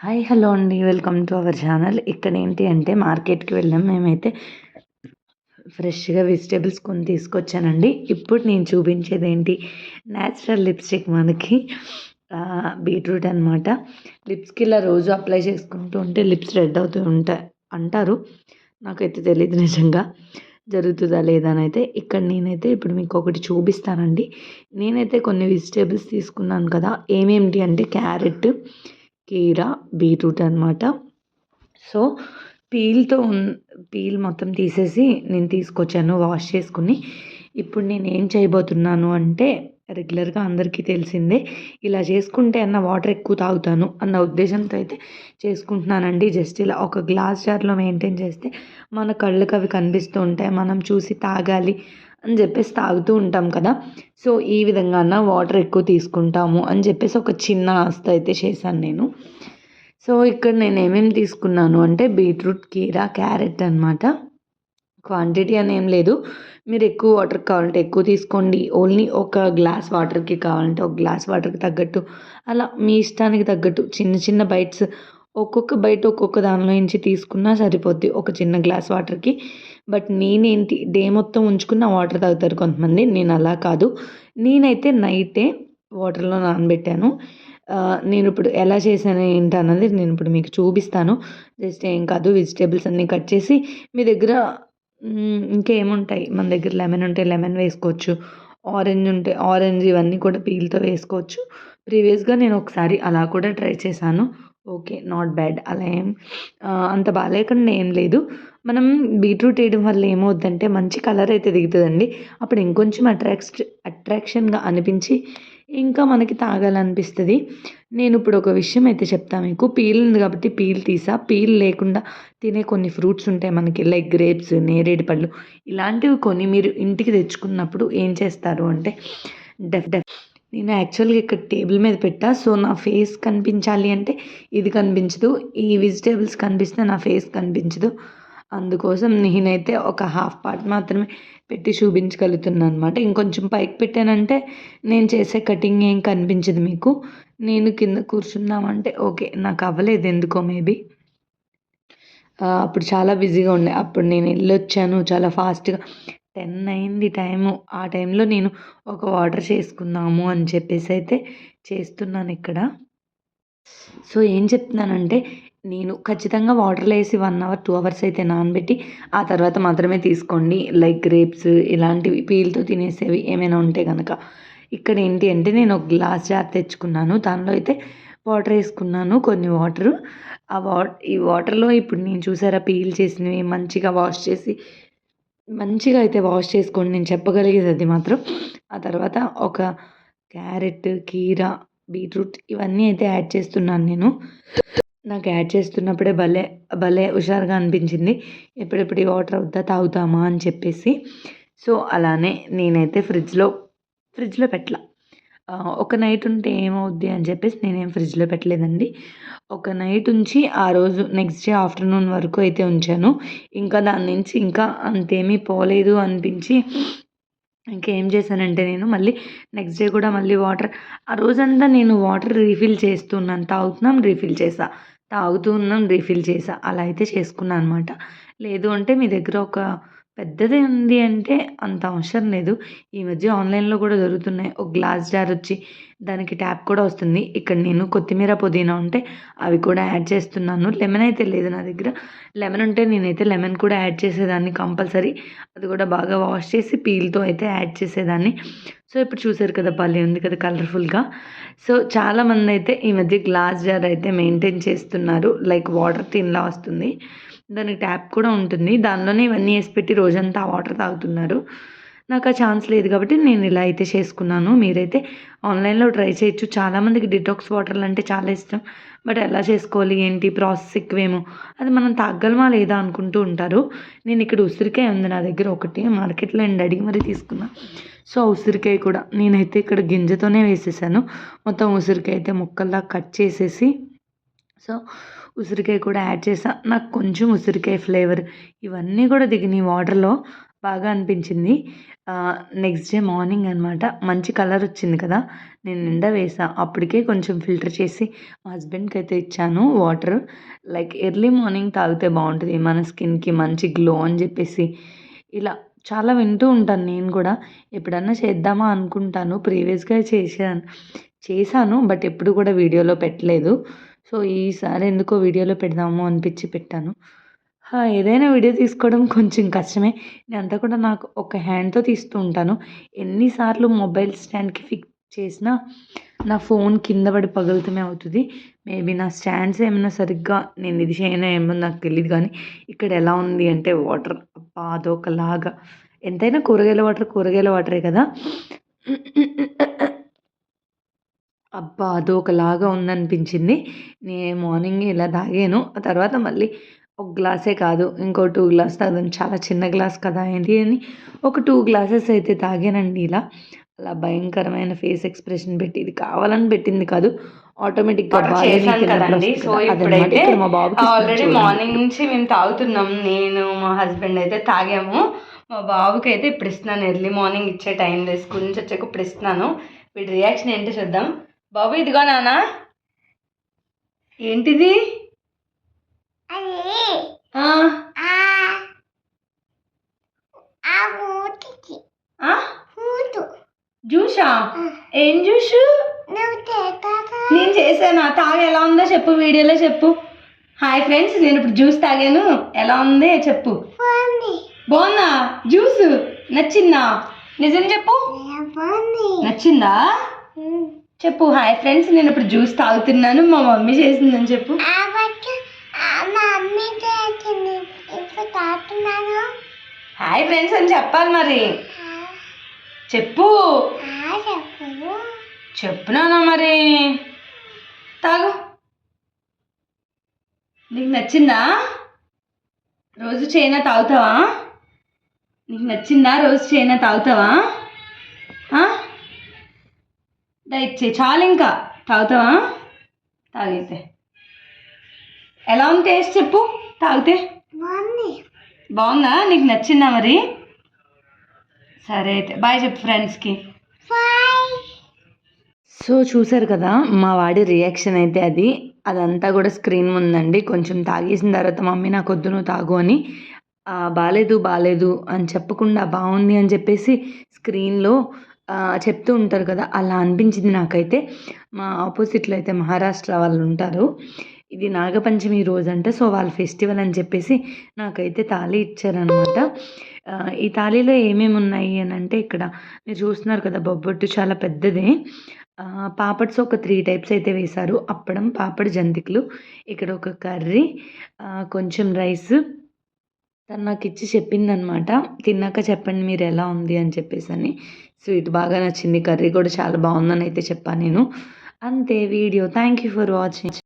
Hi hello అండి. Welcome to our channel. ఇక్కడ ఏంటి అంటే మార్కెట్కి వెళ్ళాం. మేమైతే ఫ్రెష్గా వెజిటేబుల్స్ కొని తీసుకొచ్చానండి. ఇప్పుడు నేను చూపించేది ఏంటి న్యాచురల్ లిప్స్టిక్ మనకి బీట్రూట్ అనమాట లిప్స్కి ఇలా రోజు అప్లై చేసుకుంటూ ఉంటే లిప్స్ రెడ్ అవుతూ ఉంటాయి అంటారు. నాకైతే తెలియదు నిజంగా. జరుగుతుందా లేదా అని అయితే ఇక్కడ నేనైతే ఇప్పుడు మీకు ఒకటి చూపిస్తానండి. నేనైతే కొన్ని వెజిటేబుల్స్ తీసుకున్నాను కదా. ఏమేమిటి అంటే క్యారెట్ కీరా బీట్రూట్ అనమాట సో పీల్తో పీల్ మొత్తం తీసేసి నేను తీసుకొచ్చాను వాష్ చేసుకుని. ఇప్పుడు నేను ఏం చేయబోతున్నాను అంటే రెగ్యులర్గా అందరికీ తెలిసిందే ఇలా చేసుకుంటే అన్న వాటర్ ఎక్కువ తాగుతాను అన్న ఉద్దేశంతో అయితే చేసుకుంటున్నానండి. జస్ట్ ఇలా ఒక గ్లాస్ జార్లో మెయింటైన్ చేస్తే మన కళ్ళకు అవి కనిపిస్తూ ఉంటాయి మనం చూసి తాగాలి అని చెప్పేసి తాగుతూ ఉంటాం కదా. సో ఈ విధంగా వాటర్ ఎక్కువ తీసుకుంటాము అని చెప్పేసి ఒక చిన్న ఆస్త అయితే చేశాను నేను. సో ఇక్కడ నేను ఏమేమి తీసుకున్నాను అంటే బీట్రూట్ కీరా క్యారెట్ అనమాట క్వాంటిటీ అని ఏం లేదు. మీరు ఎక్కువ వాటర్ కావాలంటే ఎక్కువ తీసుకోండి. ఓన్లీ ఒక గ్లాస్ వాటర్కి కావాలంటే ఒక గ్లాస్ వాటర్కి తగ్గట్టు. అలా మీ ఇష్టానికి తగ్గట్టు చిన్న చిన్న బైట్స్ ఒక్కొక్క బయట ఒక్కొక్క దానిలో నుంచి తీసుకున్నా సరిపోద్ది ఒక చిన్న గ్లాస్ వాటర్కి. బట్ నేనేంటి డే మొత్తం ఉంచుకున్న వాటర్ తాగుతారు కొంతమంది నేను అలా కాదు. నేనైతే నైటే వాటర్లో నానబెట్టాను. నేను ఇప్పుడు ఎలా చేశాను ఏంటి అన్నది నేను ఇప్పుడు మీకు చూపిస్తాను. జస్ట్ ఏం కాదు వెజిటేబుల్స్ అన్నీ కట్ చేసి మీ దగ్గర ఇంకేముంటాయి మన దగ్గర లెమన్ ఉంటే లెమన్ వేసుకోవచ్చు ఆరెంజ్ ఉంటే ఆరెంజ్ ఇవన్నీ కూడా పీల్తో వేసుకోవచ్చు. ప్రీవియస్గా నేను ఒకసారి అలా కూడా ట్రై చేశాను. Okay not bad. అలా ఏం అంత బాగాలేకుండా ఏం లేదు. మనం బీట్రూట్ వేయడం వల్ల ఏమవుద్దంటే మంచి కలర్ అయితే దిగుతుందండి. అప్పుడు ఇంకొంచెం అట్రాక్ట్ అట్రాక్షన్గా అనిపించి ఇంకా మనకి తాగాలనిపిస్తుంది. నేను ఇప్పుడు ఒక విషయం అయితే చెప్తాను మీకు. పీల్ ఉంది కాబట్టి పీల్ తీసా. పీల్ లేకుండా తినే కొన్ని ఫ్రూట్స్ ఉంటాయి మనకి. లైక్ గ్రేప్స్ నేరేడు పళ్ళు. ఇలాంటివి కొన్ని మీరు ఇంటికి తెచ్చుకున్నప్పుడు ఏం చేస్తారు అంటే డెఫ్ డెఫ్ నేను యాక్చువల్గా ఇక్కడ టేబుల్ మీద పెట్టా. సో నా ఫేస్ కనిపించాలి అంటే ఇది కనిపించదు. ఈ వెజిటేబుల్స్ కనిపిస్తే నా ఫేస్ కనిపించదు. అందుకోసం నేనైతే ఒక హాఫ్ పార్ట్ మాత్రమే పెట్టి చూపించగలుగుతున్నాను అనమాట ఇంకొంచెం పైకి పెట్టానంటే నేను చేసే కటింగ్ ఏం కనిపించదు మీకు. నేను కింద కూర్చున్నామంటే ఓకే నాకు అవ్వలేదు ఎందుకో మేబీ అప్పుడు చాలా బిజీగా ఉండే. అప్పుడు నేను వెళ్ళొచ్చాను చాలా ఫాస్ట్గా టెన్ అయింది టైము. ఆ టైంలో నేను ఒక వాటర్ చేసుకుందాము అని చెప్పేసి అయితే చేస్తున్నాను ఇక్కడ. సో ఏం చెప్తున్నానంటే నేను ఖచ్చితంగా వాటర్లో వేసి వన్ అవర్ టూ అవర్స్ అయితే నానబెట్టి ఆ తర్వాత మాత్రమే తీసుకోండి. లైక్ గ్రేప్స్ ఇలాంటివి పీల్తో తినేసేవి ఏమైనా ఉంటే కనుక ఇక్కడ ఏంటి అంటే నేను ఒక గ్లాస్ జార్ తెచ్చుకున్నాను. దానిలో అయితే వాటర్ వేసుకున్నాను కొన్ని వాటరు. ఆ వా ఈ వాటర్లో ఇప్పుడు నేను చూసారా పీల్ చేసినవి మంచిగా వాష్ చేసి మంచిగా అయితే వాష్ చేసుకోండి. నేను చెప్పగలిగేది అది మాత్రం. ఆ తర్వాత ఒక క్యారెట్ కీరా బీట్రూట్ ఇవన్నీ అయితే యాడ్ చేస్తున్నాను నేను. నాకు యాడ్ చేస్తున్నప్పుడే భలే భలే హుషారుగా అనిపించింది. ఎప్పుడెప్పుడు ఈ వాటర్ అవుతా తాగుతామా అని చెప్పేసి. సో అలానే నేనైతే ఫ్రిడ్జ్లో ఫ్రిడ్జ్లో పెట్టలా. ఒక నైట్ ఉంటే ఏమవుద్ది అని చెప్పేసి నేనేం ఫ్రిడ్జ్లో పెట్టలేదండి. ఒక నైట్ ఉంచి ఆ రోజు నెక్స్ట్ డే ఆఫ్టర్నూన్ వరకు అయితే ఉంచాను. ఇంకా దాని నుంచి ఇంకా అంతేమీ పోలేదు అనిపించి ఇంకేం చేశానంటే నేను మళ్ళీ నెక్స్ట్ డే కూడా మళ్ళీ వాటర్ ఆ రోజంతా నేను వాటర్ రీఫిల్ చేస్తున్నాను తాగుతున్నాం రీఫిల్ చేసా. తాగుతూ ఉన్నాం రీఫిల్ చేసా. అలా అయితే చేసుకున్నాను అనమాట లేదు అంటే మీ దగ్గర ఒక పెద్దది ఉంది అంటే అంత అవసరం లేదు. ఈ మధ్య ఆన్లైన్లో కూడా దొరుకుతున్నాయి. ఒక గ్లాస్ జార్ వచ్చి దానికి ట్యాప్ కూడా వస్తుంది. ఇక్కడ నేను కొత్తిమీర పుదీనా ఉంటే అవి కూడా యాడ్ చేస్తున్నాను. లెమన్ అయితే లేదు నా దగ్గర. లెమన్ ఉంటే నేనైతే లెమన్ కూడా యాడ్ చేసేదాన్ని కంపల్సరీ. అది కూడా బాగా వాష్ చేసి పీల్తో అయితే యాడ్ చేసేదాన్ని. సో ఇప్పుడు చూసారు కదా పల్లి ఉంది కదా కలర్ఫుల్గా. సో చాలామంది అయితే ఈ మధ్య గ్లాస్ జార్ అయితే మెయింటైన్ చేస్తున్నారు. లైక్ వాటర్ తిన్లా వస్తుంది. దానికి ట్యాప్ కూడా ఉంటుంది. దానిలోనే ఇవన్నీ వేసి పెట్టి రోజంతా వాటర్ తాగుతున్నారు. నాకు ఆ ఛాన్స్ లేదు కాబట్టి నేను ఇలా అయితే చేసుకున్నాను. మీరైతే ఆన్లైన్లో ట్రై చేయొచ్చు. చాలామందికి డిటాక్స్ వాటర్లు అంటే చాలా ఇష్టం. బట్ ఎలా చేసుకోవాలి? ఏంటి? ప్రాసెస్ ఎక్కువేమో. అది మనం తాగలమా లేదా అనుకుంటూ ఉంటారు. నేను ఇక్కడ ఉసిరికాయ ఉంది నా దగ్గర ఒకటి. మార్కెట్లో అండి అడిగి మరీ తీసుకున్నా. సో ఉసిరికాయ కూడా నేనైతే ఇక్కడ గింజతోనే వేసేసాను. మొత్తం ఉసిరికాయ అయితే ముక్కల్లా కట్ చేసేసి సో ఉసిరికాయ కూడా యాడ్ చేసా. నాకు కొంచెం ఉసిరికాయ ఫ్లేవర్ ఇవన్నీ కూడా దిగినాయి. వాటర్లో బాగా అనిపించింది. నెక్స్ట్ డే మార్నింగ్ అనమాట మంచి కలర్ వచ్చింది కదా? నేను నిండా వేసా. అప్పటికే కొంచెం ఫిల్టర్ చేసి మా హస్బెండ్కి అయితే ఇచ్చాను వాటర్. లైక్ ఎర్లీ మార్నింగ్ తాగితే బాగుంటుంది. మన స్కిన్కి మంచి గ్లో అని చెప్పేసి. ఇలా చాలా వింటూ ఉంటాను నేను కూడా. ఎప్పుడన్నా చేద్దామా అనుకుంటాను. ప్రీవియస్గా చేశాను. చేశాను బట్ ఎప్పుడు కూడా వీడియోలో పెట్టలేదు. సో ఈసారి ఎందుకో వీడియోలో పెడదాము అనిపించి పెట్టాను. ఏదైనా వీడియో తీసుకోవడం కొంచెం కష్టమే. నేనంతా కూడా నాకు ఒక హ్యాండ్తో తీస్తూ ఉంటాను. ఎన్నిసార్లు మొబైల్ స్టాండ్కి ఫిక్స్ చేసినా నా ఫోన్ కింద పడి పగులుతూనే అవుతుంది. మేబీ నా స్టాండ్స్ ఏమైనా సరిగ్గా నేను ఇది చేయను ఏమో నాకు తెలియదు కానీ ఇక్కడ ఎలా ఉంది అంటే వాటర్ అబ్బా అదొకలాగా. ఎంతైనా కూరగాయల వాటర్ కూరగాయల వాటరే కదా. అబ్బా! అదొకలాగా ఉందనిపించింది. నేను మార్నింగ్ ఇలా తాగాను. ఆ తర్వాత మళ్ళీ ఒక గ్లాసే కాదు ఇంకో టూ గ్లాస్ తాగాను. చాలా చిన్న గ్లాస్ కదా ఏంటి అని ఒక టూ గ్లాసెస్ అయితే తాగానండి ఇలా. అలా భయంకరమైన ఫేస్ ఎక్స్ప్రెషన్ పెట్టి ఇది కావాలని పెట్టింది కాదు. ఆటోమేటిక్గా ఇప్పుడైతే ఆల్రెడీ మార్నింగ్ నుంచి మేము తాగుతున్నాం. నేను మా హస్బెండ్ అయితే తాగాము. మా బాబుకి అయితే ఇప్పుడు ఇస్తున్నాను. ఎర్లీ మార్నింగ్ ఇచ్చే టైం స్కూల్ నుంచి వచ్చాక ఇప్పుడు ఇస్తున్నాను. వీడి రియాక్షన్ ఏంటో చూద్దాం. బాబు ఇదిగో నానా ఏంటిది? జ్యూసా? ఏం జ్యూస్? నేను చేశాను? తాగి ఎలా ఉందో చెప్పు వీడియోలో చెప్పు. హాయ్ ఫ్రెండ్స్ నేను ఇప్పుడు జ్యూస్ తాగాను. ఎలా ఉంది చెప్పు. బాగుందా. జ్యూస్? నచ్చిందా? నిజం చెప్పు. నచ్చిందా? చెప్పు హాయ్ ఫ్రెండ్స్ నేను ఇప్పుడు జ్యూస్ తాగుతున్నాను మా మమ్మీ చేసిందని చెప్పు. హాయ్ ఫ్రెండ్స్ అని చెప్పాలి మరి. చెప్పు. చెప్పునానా మరి. తాగు. నీకు నచ్చిందా? రోజు చైనా తాగుతావా? నీకు నచ్చిందా? రోజు చైనా తాగుతావా? డైట్ చేయి చాలు ఇంకా. తాగుతావా? తాగితే. ఎలా ఉంది టేస్ట్ చెప్పు. తాగితే. బాగుందా. నీకు నచ్చిందా మరి? సరే అయితే. బాయ్ చెప్పు ఫ్రెండ్స్కి. సో చూసారు కదా మా వాడి రియాక్షన్ అయితే అది. అదంతా కూడా స్క్రీన్ ముందండి. కొంచెం తాగేసిన తర్వాత మమ్మీ నాకు వద్దు నువ్వు తాగు అని. బాగాలేదు బాగాలేదు అని చెప్పకుండా బాగుంది అని చెప్పేసి స్క్రీన్లో చెప్తూ ఉంటారు కదా అలా అనిపించింది నాకైతే. మా ఆపోజిట్లో అయితే మహారాష్ట్ర వాళ్ళు ఉంటారు. ఇది నాగపంచమి రోజు అంట సో వాళ్ళ ఫెస్టివల్ అని చెప్పేసి నాకైతే తాళి ఇచ్చారనమాట ఈ తాళిలో ఏమేమి ఉన్నాయి అని అంటే ఇక్కడ మీరు చూస్తున్నారు కదా బొబ్బొట్టు చాలా పెద్దదే. పాపడ్స్ ఒక త్రీ టైప్స్ అయితే వేశారు. అప్పడం పాపడ్ జంతికలు ఇక్కడ ఒక కర్రీ కొంచెం రైస్ తను నాకు ఇచ్చి చెప్పిందనమాట తిన్నాక చెప్పండి మీరు ఎలా ఉంది అని చెప్పేసి అని. స్వీట్ బాగా నచ్చింది. కర్రీ కూడా చాలా బాగుందని అయితే చెప్పాను నేను. అంతే video. Thank you for watching